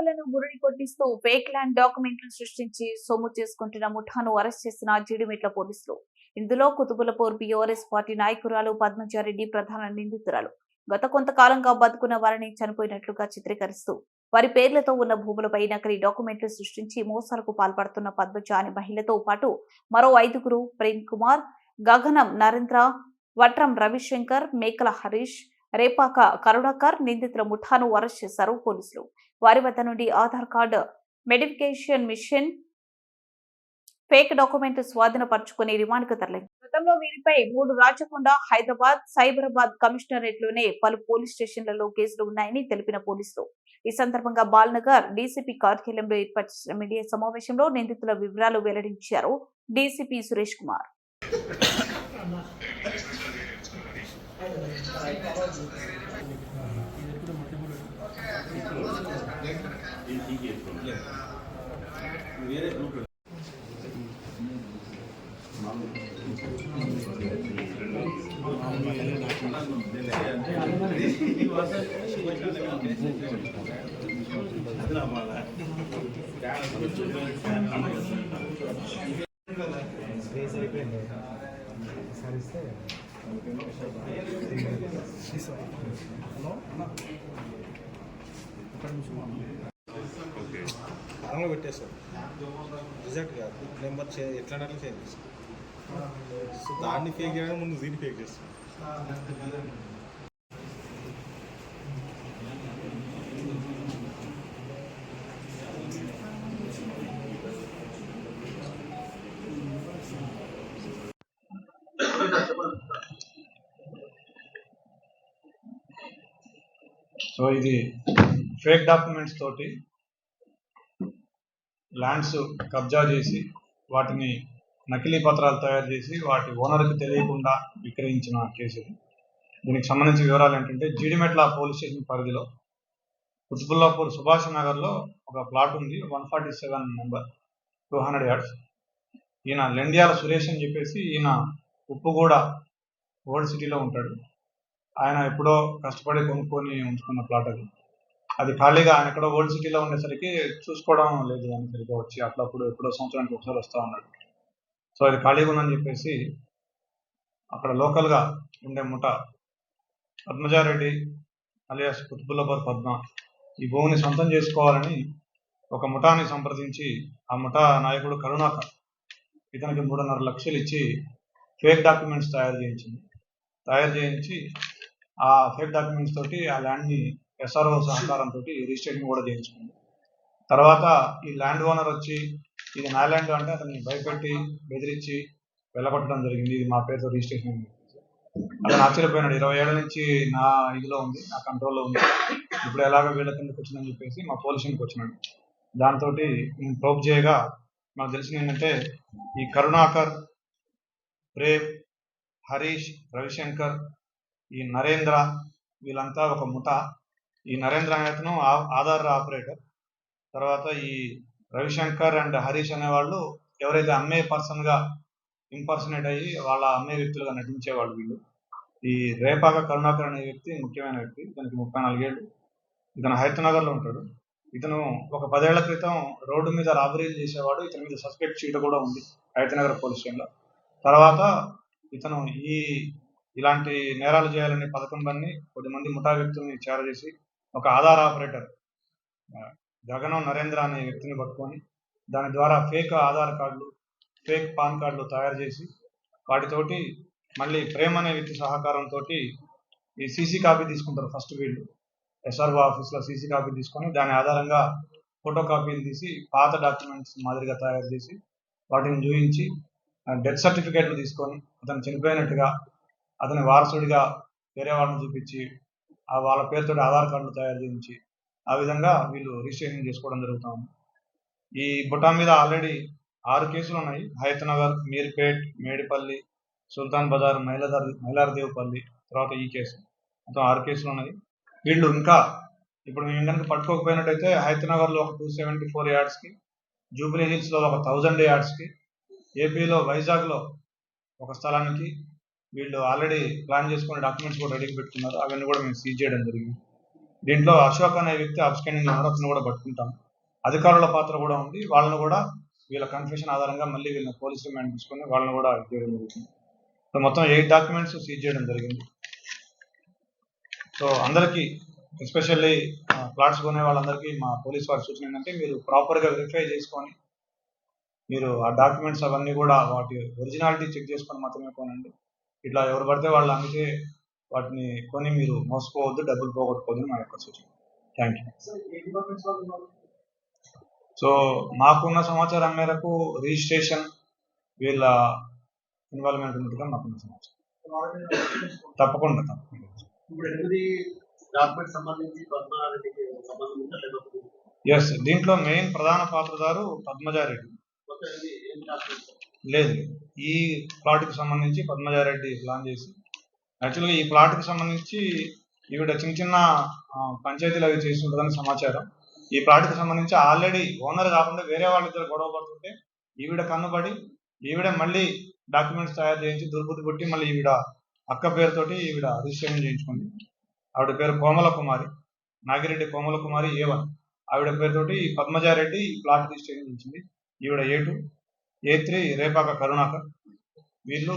కల్పిస్తూ fake land డాక్యుమెంట్లు సృష్టించి సొమ్ము చేసుకుంటున్న ముఠాను అరెస్ట్ చేసిన జీడిమెట్ల పోలీసులు. ఇందులో కుతుబులపూర్ బీఆర్ఎస్ పార్టీ నాయకురాలు పద్మచారెడ్డి ప్రధాన నిందితురాలు. గత కొంతకాలంగా బతుకున్న వారిని చనిపోయినట్లుగా చిత్రీకరిస్తూ వారి పేర్లతో ఉన్న భూములపై నకిలీ డాక్యుమెంట్లు సృష్టించి మోసాలకు పాల్పడుతున్న పద్మజ అనే మహిళతో పాటు మరో ఐదుగురు ప్రేమ్ కుమార్ గగనం నరేంద్ర వట్రం రవిశంకర్ మేకల హరీష్ రేపాక కరుణాకర్ నిందితుల ముఠాను అరెస్ట్ చేశారు పోలీసులు. వారి వద్ద నుండి Aadhaar card modification machine fake document స్వాధీనపరుచుకుని రిమాండ్కు తరలింది గతంలో వీరిపై మూడు రాచకొండ హైదరాబాద్ సైబరాబాద్ కమిషనరేట్లోనే పలు పోలీస్ స్టేషన్లలో కేసులు ఉన్నాయని తెలిపిన పోలీసులు. ఈ సందర్భంగా బాల్నగర్ డీసీపీ కార్యాలయంలో ఏర్పాటు చేసిన మీడియా సమావేశంలో నిందితుల వివరాలు వెల్లడించారు డీసీపీ సురేష్ కుమార్. స్పేస్ అయిపోయింది సరిస్తే ఫామ్లో పెట్టేస్తాం రిజల్ట్ కాదు. నెంబర్ చే ఎట్లా అంటే చేంజ్ చేస్తాం సో దాన్ని ఫేక్ చేయడం ముందు దీన్ని ఫేక్ చేస్తాం. సో ఇది ఫేక్ డాక్యుమెంట్స్ తోటి ల్యాండ్స్ కబ్జా చేసి వాటిని నకిలీ పత్రాలు తయారు చేసి వాటి ఓనర్కి తెలియకుండా విక్రయించిన కేసు దీనికి సంబంధించిన వివరాలు ఏంటంటే జీడిమెట్ల పోలీస్ స్టేషన్ పరిధిలో కుతుబుల్లాపూర్ సుభాష్ నగర్లో ఒక ప్లాట్ ఉంది one forty seven number two hundred yards. ఈయన లెండియాల సురేష్ అని చెప్పేసి ఈయన ఉప్పుగూడ ఓల్డ్ సిటీలో ఉంటాడు. ఆయన ఎప్పుడో కష్టపడి కొనుక్కొని ఉంచుకున్న ప్లాట్ అది. అది ఖాళీగా ఆయన ఎక్కడో ఓల్డ్ సిటీలో ఉండేసరికి చూసుకోవడం లేదు ఆయన సరిగ్గా వచ్చి. అట్లప్పుడు ఎప్పుడో సంవత్సరానికి ఒకసారి వస్తా ఉన్నాడు. సో అది ఖాళీగా ఉందని చెప్పేసి అక్కడ లోకల్గా ఉండే ముఠ పద్మజారెడ్డి అలియాస్ కుతుబుల్లపర్ పద్మ ఈ భూమిని సొంతం చేసుకోవాలని ఒక ముఠాని సంప్రదించి ఆ ముఠా నాయకుడు కరుణాకర్ ఇతనికి మూడున్నర లక్షలు ఇచ్చి ఫేక్ డాక్యుమెంట్స్ తయారు చేయించింది. తయారు చేయించి ఆ ఫేక్ డాక్యుమెంట్స్ తోటి ఆ ల్యాండ్ని ఎస్ఆర్ఓ సహకారంతో రిజిస్ట్రేషన్ కూడా చేయించుకుంది. తర్వాత ఈ ల్యాండ్ ఓనర్ వచ్చి ఇది నా ల్యాండ్ అంటే అతన్ని భయపెట్టి బెదిరించి వెళ్ళగొట్టడం జరిగింది. ఇది మా పేరుతో రిజిస్ట్రేషన్ అతను ఆశ్చర్యపోయినాడు. ఇరవై ఏళ్ళ నుంచి నా ఇదిలో ఉంది నా కంట్రోల్లో ఉంది. ఇప్పుడు ఎలాగ వీళ్ళ కిందకి వచ్చిందని చెప్పేసి మా పోలీసునికి వచ్చినాడు. దాంతో నేను ప్రోప్ చేయగా నాకు తెలిసింది ఏంటంటే ఈ కరుణాకర్ ప్రేమ్ హరీష్ రవిశంకర్ ఈ నరేంద్ర వీళ్ళంతా ఒక ముఠ. ఈ నరేంద్ర అనేతను ఆ- ఆధార్ ఆపరేటర్. తర్వాత ఈ రవిశంకర్ అండ్ హరీష్ అనేవాళ్ళు ఎవరైతే అమ్మే పర్సన్గా ఇంపర్సనేట్ అయ్యి వాళ్ళ అమ్మే వ్యక్తులుగా నటించేవాళ్ళు వీళ్ళు. ఈ రేపాక కరుణాకర్ అనే వ్యక్తి ముఖ్యమైన వ్యక్తి. ఇతనికి ముప్పై నాలుగేళ్ళు ఇతను హైతనగర్ ఉంటాడు. ఇతను ఒక పదేళ్ళ క్రితం రోడ్డు మీద రాబరీలు చేసేవాడు. ఇతని మీద సస్పెక్ట్ షీట్ కూడా ఉంది హైతనగర్ పోలీస్ స్టేషన్లో. తర్వాత ఇతను ఈ ఇలాంటి నేరాలు చేయాలనే పథకం కొద్ది కొద్దిమంది ముఠా వ్యక్తుల్ని చేరజేసి ఒక ఆధార్ ఆపరేటర్ జగనం గగనం నరేంద్ర అనే వ్యక్తిని పట్టుకొని దాని ద్వారా ఫేక్ ఆధార్ కార్డులు ఫేక్ పాన్ కార్డులు తయారు చేసి వాటితోటి మళ్ళీ ప్రేమ్ అనే వ్యక్తి సహకారంతో ఈ సీసీ కాపీ తీసుకుంటారు ఫస్ట్ వీళ్ళు. ఎస్ఆర్ఓ ఆఫీస్లో సీసీ కాపీ తీసుకొని దాని ఆధారంగా ఫోటో కాపీలు తీసి పాత డాక్యుమెంట్స్ మాదిరిగా తయారు చేసి వాటిని చూపించి డెత్ సర్టిఫికేట్లు తీసుకొని అతను చనిపోయినట్టుగా అతని వారసుడిగా వేరే వాళ్ళని చూపించి ఆ వాళ్ళ పేరుతో ఆధార్ కార్డులు తయారు చేయించి ఆ విధంగా వీళ్ళు రిజిస్ట్రేషన్ చేసుకోవడం జరుగుతుంది ఈ బుటా మీద ఆల్రెడీ ఆరు కేసులు ఉన్నాయి. హైతనగర్ మీర్పేట్ మేడిపల్లి సుల్తాన్ బజార్ మైలదార్ మైలారదేవుపల్లి తర్వాత ఈ కేసు. మొత్తం ఆరు కేసులు ఉన్నాయి. వీళ్ళు ఇంకా ఇప్పుడు మేము కనుక పట్టుకోకపోయినట్టయితే హైతనగర్ నగర్లో ఒక టూ సెవెంటీ ఫోర్ యార్డ్స్కి జూబ్లీ హిల్స్లో ఒక థౌజండ్ యార్డ్స్కి ఏపీలో వైజాగ్లో ఒక స్థలానికి వీళ్ళు ఆల్రెడీ ప్లాన్ చేసుకుని డాక్యుమెంట్స్ కూడా రెడీగా పెట్టుకున్నారు. అవన్నీ కూడా మేము సీజ్ చేయడం జరిగింది. దీంట్లో అశోక్ అనే వ్యక్తి అబ్స్కెండింగ్ ఉన్నాడు అతను కూడా పట్టుకుంటాం అధికారుల పాత్ర కూడా ఉంది. వాళ్ళని కూడా వీళ్ళ కన్ఫ్యూషన్ ఆధారంగా మళ్ళీ వీళ్ళని పోలీస్ రిమాండ్ తీసుకుని వాళ్ళని కూడా చేయడం జరుగుతుంది సో మొత్తం ఎయిట్ డాక్యుమెంట్స్ సీజ్ చేయడం జరిగింది. సో అందరికీ ఎస్పెషల్లీ ప్లాట్స్ కొనే వాళ్ళందరికీ మా పోలీస్ వారి సూచన ఏంటంటే మీరు ప్రాపర్గా వెరిఫై చేసుకొని మీరు ఆ డాక్యుమెంట్స్ అవన్నీ కూడా వాటి ఒరిజినాలిటీ చెక్ చేసుకొని మాత్రమే కొనండి. ఇట్లా ఎవరు పడితే వాళ్ళు అమ్మితే వాటిని కొని మీరు మోసపోవద్దు డబ్బులు పోగొట్టుకోవద్దు మా యొక్క సూచన. థ్యాంక్ యూ సో మాకున్న సమాచారం మేరకు రిజిస్ట్రేషన్ వీళ్ళ ఇన్వాల్వ్మెంట్ ఉన్నట్టుగా మాకున్న సమాచారం. తప్పకుండా తప్పకుండా. ఎస్ దీంట్లో మెయిన్ ప్రధాన పాత్రదారు పద్మజారెడ్డి. లేదు. ఈ ప్లాట్కి సంబంధించి పద్మజారెడ్డి ప్లాన్ చేసి యాక్చువల్గా ఈ ప్లాట్కి సంబంధించి ఈవిడ చిన్న చిన్న పంచాయతీలు అవి చేసి ఉంటుందని సమాచారం. ఈ ప్లాట్కి సంబంధించి ఆల్రెడీ ఓనర్ కాకుండా వేరే వాళ్ళిద్దరు గొడవ పడుతుంటే ఈవిడ కన్నుబడి ఈవిడ మళ్ళీ డాక్యుమెంట్స్ తయారు చేయించి దుర్బుద్ధి పుట్టి మళ్ళీ ఈవిడ అక్క పేరుతోటి ఈవిడ రిజిస్ట్రేషన్ చేయించుకుంది. ఆవిడ పేరు కోమల కుమారి నాగిరెడ్డి కోమల కుమారి ఏ వన్. ఆవిడ పేరుతోటి ఈ పద్మజారెడ్డి ఈ ప్లాట్ రిజిస్ట్రేషన్ చేయించింది. ఈవిడ A two. A three Repaka Karunakar? వీళ్ళు